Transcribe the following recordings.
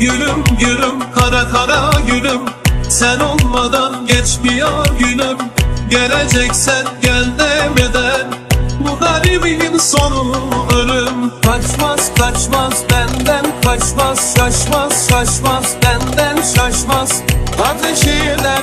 Gülüm gülüm kara kara gülüm. Sen olmadan geçmiyor günüm. Geleceksen gel demeden. Bu garibin sonu ölüm. Kaçmaz kaçmaz benden kaçmaz. Şaşmaz şaşmaz benden şaşmaz. Ateş eder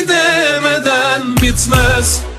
gidemeden bitmez.